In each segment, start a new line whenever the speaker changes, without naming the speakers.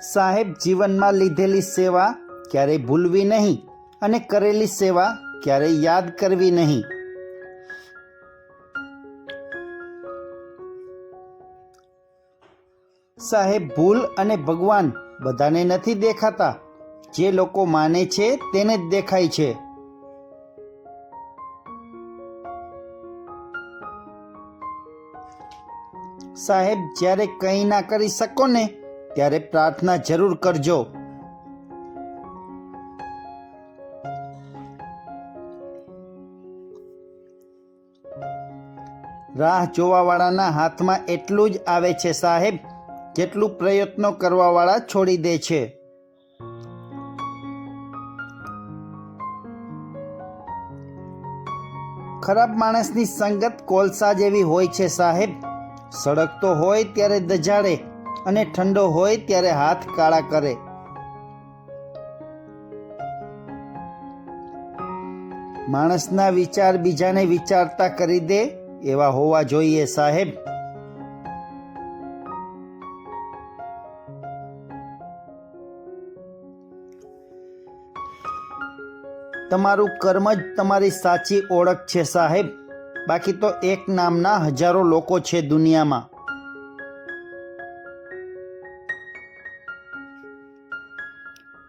સાહેબ જીવનમાં લીધેલી સેવા ક્યારેય ભૂલવી નહીં અને કરેલી સેવા ક્યારેય યાદ કરવી નહીં. સાહેબ ભૂલ અને ભગવાન બધાને નથી દેખાતા. જે લોકો માને છે તેને જ દેખાય છે. સાહેબ જ્યારે કંઈ ના કરી શકો ને ત્યારે પ્રાર્થના જરૂર કરજો. રાહ જોવાવાળાના હાથમાં એટલું જ આવે છે સાહેબ, જેટલું પ્રયત્નો કરવાવાળા છોડી દે છે. ખરાબ માણસની સંગત કોલસા જેવી હોય છે સાહેબ. સળગતો હોય ત્યારે દજાડે. અને ઠંડો હોય ત્યારે હાથ કાળા કરે. માણસના વિચાર બીજાને વિચારતા કરી દે, એવા હોવા જોઈએ સાહેબ. તમારું કર્મ જ તમારી સાચી ઓળખ છે સાહેબ. બાકી તો એક નામના હજારો લોકો છે દુનિયામાં.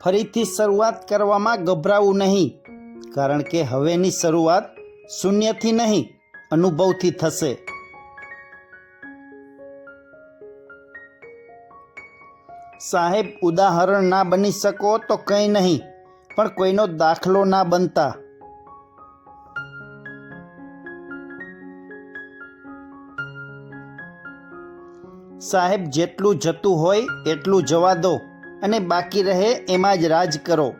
ફરીથી શરૂઆત કરવામાં ગભરાવું નહીં, કારણ કે હવેની શરૂઆત શૂન્યથી નહીં, અનુભવથી થશે. સાહેબ, ઉદાહરણ ના બની શકો તો કંઈ નહીં, પણ કોઈનો દાખલો ના બનતા. સાહેબ, જેટલું જતું હોય એટલું જવા દો. અને બાકી રહે એમાં જ રાજ કરો.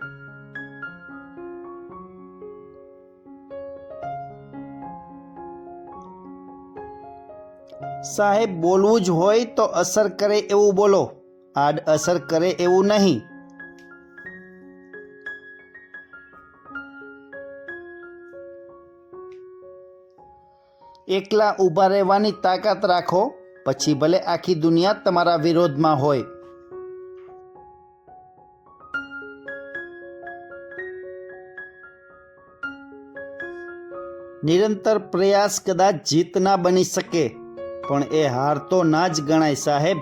સાહેબ, બોલવું જ હોય તો અસર કરે એવું બોલો. આડ અસર કરે એવું નહીં. એકલા ઊભા રહેવાની તાકાત રાખો, પછી ભલે આખી દુનિયા તમારા વિરોધમાં હોય. નિરંતર પ્રયાસ કદાચ જીત ના બની શકે, પણ એ હાર તો ના જ ગણાય, સાહેબ.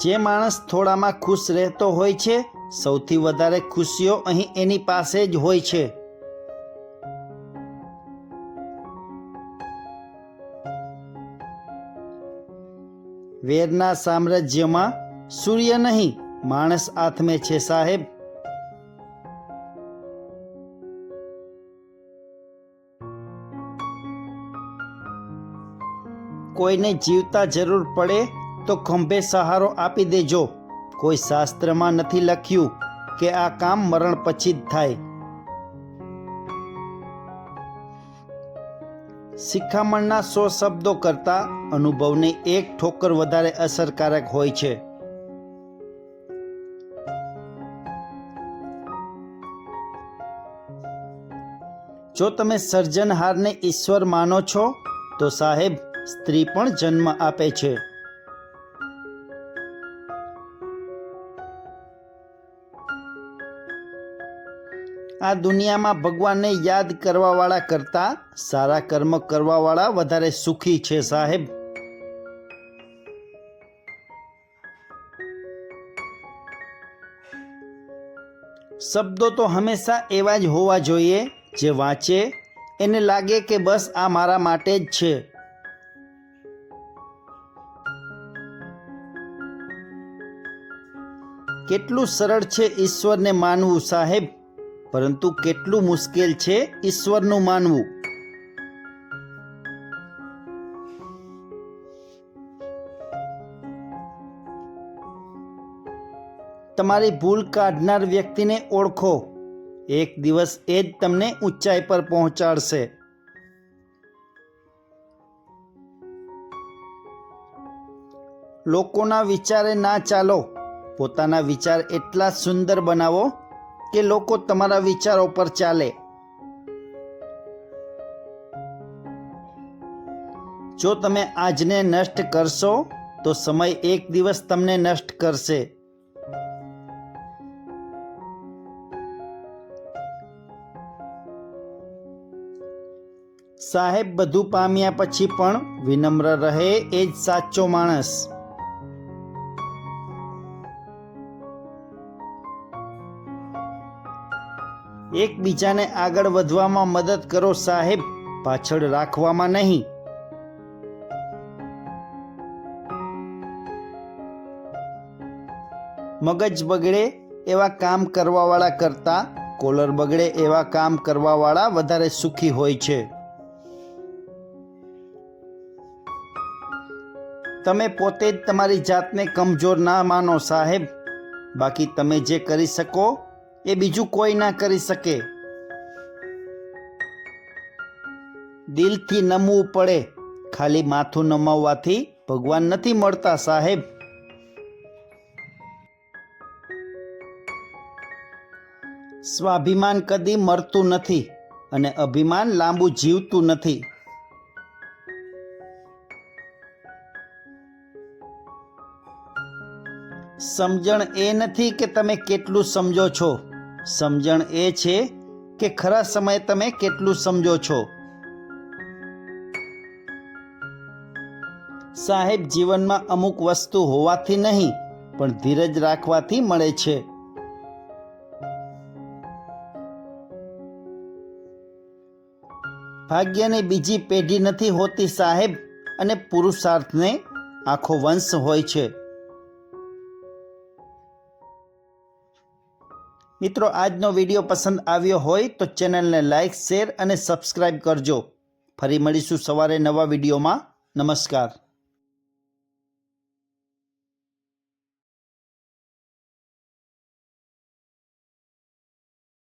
જે માણસ થોડામાં ખુશ રહેતો હોય છે, સૌથી વધારે ખુશીઓ અહીં એની પાસે જ હોય છે. વેરના સામ્રાજ્યમાં સૂર્ય નહીં માણસ આથમે છે સાહેબ. કોઈને જીવતા જરૂર પડે તો ખંભે સહારો આપી દેજો. કોઈ શાસ્ત્રમાં નથી લખ્યું કે આ કામ મરણ પછી જ થાય. શિખામણના સો શબ્દો કરતાં અનુભવની એક ઠોકર વધારે અસરકારક હોય છે. જો તમે સર્જનહારને ઈશ્વર માનો છો, તો સાહેબ, સ્ત્રી પણ જન્મ આપે છે. આ દુનિયામાં ભગવાનને યાદ કરવાવાળા કરતાં સારા કર્મ કરવાવાળા વધારે સુખી છે, સાહેબ. શબ્દો તો હંમેશા એવા જ હોવા જોઈએ જે વાંચે, એને લાગે કે બસ આ મારા માટે જ છે. કેટલું સરળ છે ઈશ્વરને માનવું, સાહેબ? પરંતુ કેટલું મુશ્કેલ છે ઈશ્વરનું માનવું? તમારી ભૂલ કાઢનાર વ્યક્તિને ઓળખો. એક દિવસ એ જ તમને ઊંચાઈ પર પહોંચાડશે. લોકોના વિચારે ના ચાલો. પોતાના વિચાર એટલા સુંદર બનાવો કે લોકો તમારા વિચારો પર ચાલે. જો તમે આજને નષ્ટ કરશો, તો સમય એક દિવસ તમને નષ્ટ કરશે. સાહેબ, બધું પામ્યા પછી પણ વિનમ્ર રહે એ જ સાચો માણસ. એકબીજાને આગળ વધવામાં મદદ કરો સાહેબ, પાછળ રાખવામાં નહીં. મગજ બગડે એવા કામ કરવાવાળા કરતાં, કોલર બગડે એવા કામ કરવાવાળા વધારે સુખી હોય છે. તમે પોતે જ તમારી જાતને કમજોર ના માનો, સાહેબ. બાકી તમે જે કરી શકો, એ બીજું કોઈ ના કરી શકે. દિલથી નમવું પડે. ખાલી માથું નમાવવાથી ભગવાન નથી મળતા, સાહેબ. સ્વાભિમાન કદી મરતું નથી અને અભિમાન લાંબુ જીવતું નથી. સમજણ એ નથી કે તમે કેટલું સમજો છો. સમજણ એ છે કે ખરા સમયે તમે કેટલું સમજો છો. સાહેબ, જીવનમાં અમુક વસ્તુ હોવાથી નહીં, પણ ધીરજ રાખવાથી મળે છે. ભાગ્યની બીજી પેઢી નથી હોતી સાહેબ, અને પુરુષાર્થને આખો વંશ હોય છે. મિત્રો, આજનો વીડિયો પસંદ આવ્યો હોય તો ચેનલને લાઇક શેર અને સબસ્ક્રાઈબ કરજો. ફરી મળીશું સવારે નવા વિડીયોમાં. નમસ્કાર.